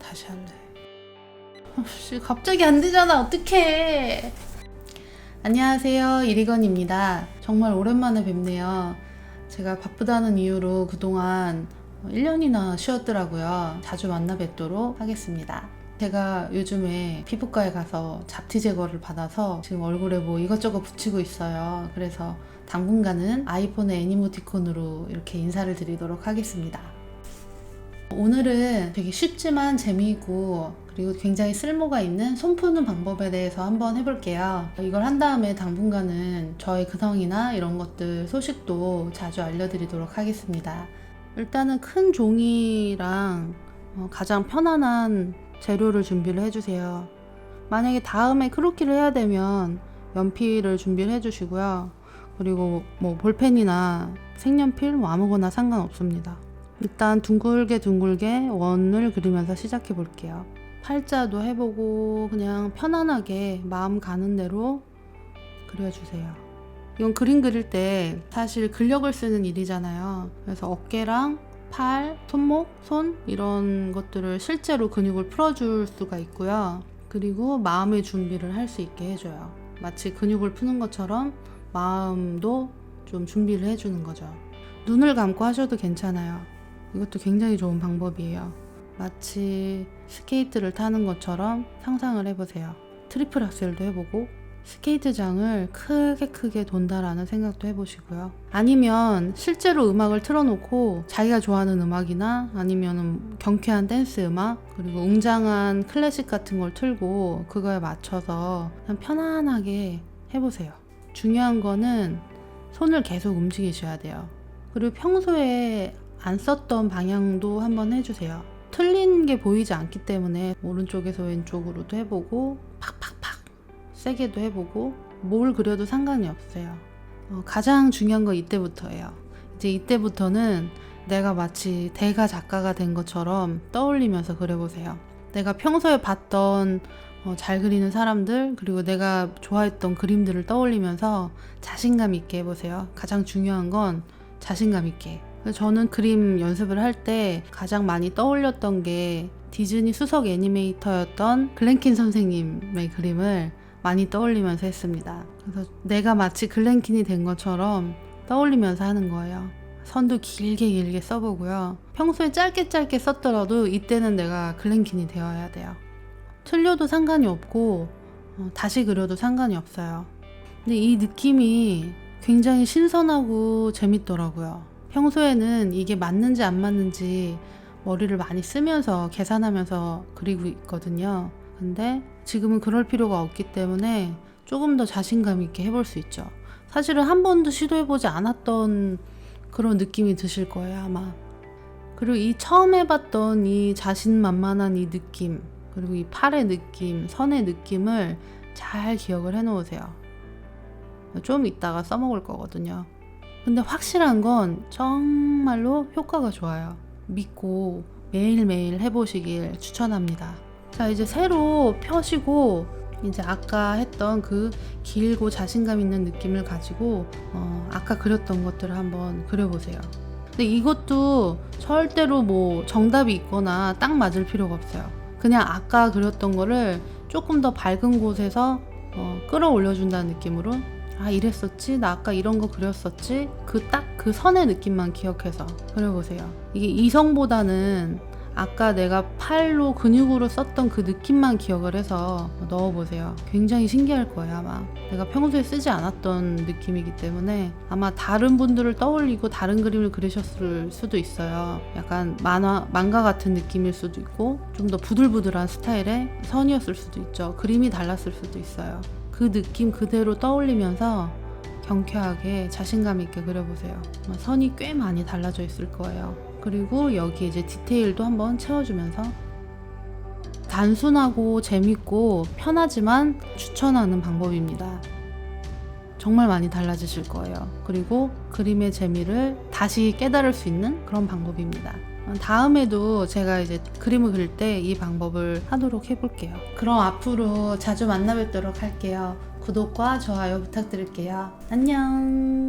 다시 할래. 씨, 갑자기 안 되잖아. 어떡해. 안녕하세요. 이리건입니다. 정말 오랜만에 뵙네요. 제가 바쁘다는 이유로 그동안 1년이나 쉬었더라고요. 자주 만나 뵙도록 하겠습니다. 제가 요즘에 피부과에 가서 잡티 제거를 받아서 지금 얼굴에 뭐 이것저것 붙이고 있어요. 그래서 당분간은 아이폰의 애니모티콘으로 이렇게 인사를 드리도록 하겠습니다. 오늘은 되게 쉽지만 재미있고 그리고 굉장히 쓸모가 있는 손 푸는 방법에 대해서 한번 해볼게요. 이걸 한 다음에 당분간은 저의 근황이나 이런 것들 소식도 자주 알려드리도록 하겠습니다. 일단은 큰 종이랑 어, 가장 편안한 재료를 준비를 해주세요. 만약에 다음에 크로키를 해야 되면 연필을 준비를 해주시고요. 그리고 뭐 볼펜이나 색연필 뭐 아무거나 상관없습니다. 일단 둥글게 둥글게 원을 그리면서 시작해 볼게요. 팔자도 해보고 그냥 편안하게 마음 가는 대로 그려주세요. 이건 그림 그릴 때 사실 근력을 쓰는 일이잖아요. 그래서 어깨랑 팔, 손목, 손 이런 것들을 실제로 근육을 풀어줄 수가 있고요. 그리고 마음의 준비를 할 수 있게 해줘요. 마치 근육을 푸는 것처럼 마음도 좀 준비를 해주는 거죠. 눈을 감고 하셔도 괜찮아요. 이것도 굉장히 좋은 방법이에요. 마치 스케이트를 타는 것처럼 상상을 해보세요. 트리플 악셀도 해보고 스케이트장을 크게 크게 돈다라는 생각도 해보시고요. 아니면 실제로 음악을 틀어놓고 자기가 좋아하는 음악이나 아니면 경쾌한 댄스 음악 그리고 웅장한 클래식 같은 걸 틀고 그거에 맞춰서 그냥 편안하게 해보세요. 중요한 거는 손을 계속 움직이셔야 돼요. 그리고 평소에 안 썼던 방향도 한번 해주세요. 틀린 게 보이지 않기 때문에 오른쪽에서 왼쪽으로도 해보고 팍팍팍 세게도 해보고 뭘 그려도 상관이 없어요. 어, 가장 중요한 건 이때부터예요. 이제 이때부터는 내가 마치 대가 작가가 된 것처럼 떠올리면서 그려보세요. 내가 평소에 봤던 어, 잘 그리는 사람들 그리고 내가 좋아했던 그림들을 떠올리면서 자신감 있게 해보세요. 가장 중요한 건 자신감 있게. 저는 그림 연습을 할 때 가장 많이 떠올렸던 게 디즈니 수석 애니메이터였던 글렌킨 선생님의 그림을 많이 떠올리면서 했습니다. 그래서 내가 마치 글렌킨이 된 것처럼 떠올리면서 하는 거예요. 선도 길게 길게 써보고요. 평소에 짧게 짧게 썼더라도 이때는 내가 글렌킨이 되어야 돼요. 틀려도 상관이 없고 어, 다시 그려도 상관이 없어요. 근데 이 느낌이 굉장히 신선하고 재밌더라고요. 평소에는 이게 맞는지 안 맞는지 머리를 많이 쓰면서 계산하면서 그리고 있거든요. 근데 지금은 그럴 필요가 없기 때문에 조금 더 자신감 있게 해볼 수 있죠. 사실은 한 번도 시도해보지 않았던 그런 느낌이 드실 거예요, 아마. 그리고 이 처음 해봤던 이 자신만만한 이 느낌, 그리고 이 팔의 느낌, 선의 느낌을 잘 기억을 해놓으세요. 좀 이따가 써먹을 거거든요. 근데 확실한 건 정말로 효과가 좋아요. 믿고 매일매일 해보시길 추천합니다. 자, 이제 새로 펴시고, 이제 아까 했던 그 길고 자신감 있는 느낌을 가지고, 어, 아까 그렸던 것들을 한번 그려보세요. 근데 이것도 절대로 뭐 정답이 있거나 딱 맞을 필요가 없어요. 그냥 아까 그렸던 거를 조금 더 밝은 곳에서 어, 끌어올려준다는 느낌으로 아 이랬었지? 나 아까 이런 거 그렸었지? 그딱그 선의 느낌만 기억해서. 그려보세요. 이게 이성보다는 아까 내가 팔로 근육으로 썼던 그 느낌만 기억을 해서 넣어보세요. 굉장히 신기할 거예요 아마. 내가 평소에 쓰지 않았던 느낌이기 때문에 아마 다른 분들을 떠올리고 다른 그림을 그리셨을 수도 있어요. 약간 만화 만가 같은 느낌일 수도 있고 좀 더 부들부들한 스타일의 선이었을 수도 있죠. 그림이 달랐을 수도 있어요 그 느낌 그대로 떠올리면서 경쾌하게 자신감 있게 그려보세요. 선이 꽤 많이 달라져 있을 거예요. 그리고 여기 이제 디테일도 한번 채워주면서 단순하고 재밌고 편하지만 추천하는 방법입니다. 정말 많이 달라지실 거예요. 그리고 그림의 재미를 다시 깨달을 수 있는 그런 방법입니다. 다음에도 제가 이제 그림을 그릴 때 이 방법을 하도록 해볼게요. 그럼 앞으로 자주 만나 뵙도록 할게요. 구독과 좋아요 부탁드릴게요. 안녕.